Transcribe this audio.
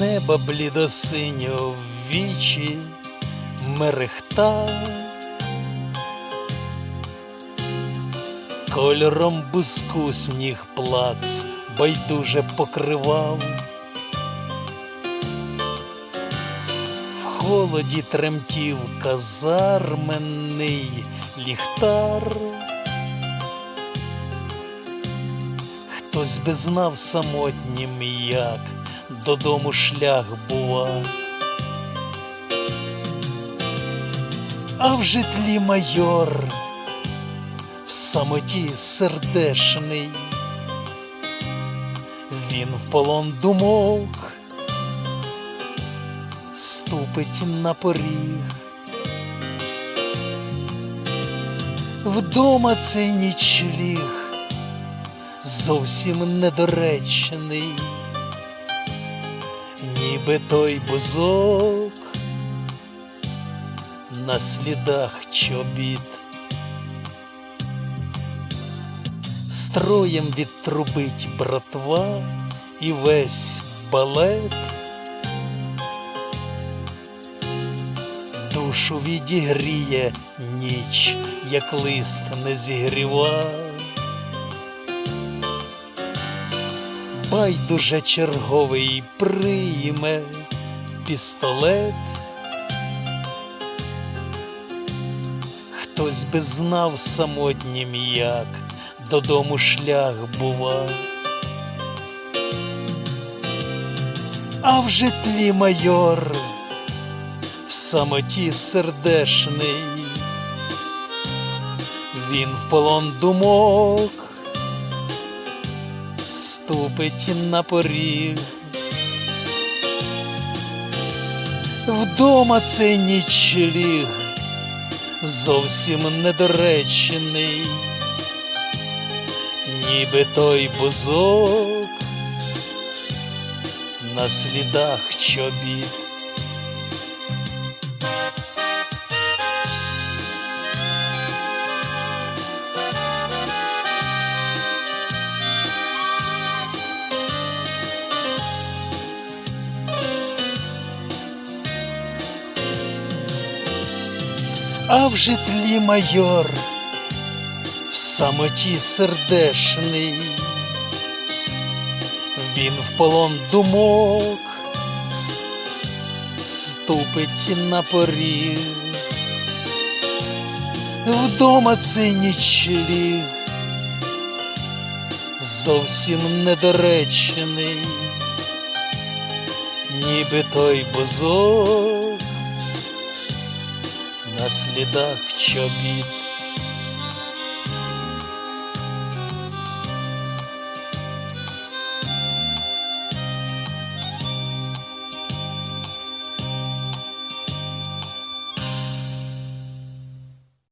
неба блідосиньо в вічі мерехта. Кольором буску сніг плац байдуже покривав. В холоді тремтів казарменний ліхтар. Хтось би знав самотнім, як додому шлях бува. А в житлі майор в самоті сердешний, він в полон думок ступить на поріг. Вдома цей нічліг зовсім недоречний, ніби той бузок на слідах чобіт. Строєм відтрубить братва і весь балет. Душу відігріє ніч, як лист не зігріва. Байдуже черговий прийме пістолет. Хтось би знав самотнім, як додому шлях бува. А в житлі майор в самоті сердешний, він в полон думок ступить на поріг. Вдома цей нічліг зовсім недоречений, ніби той бузок на слідах чобіт. А в житлі майор в самоті сердешний, він в полон думок ступить на поріг. Вдома цей нічліг зовсім недоречений, ніби той бузок на слідах чобіт.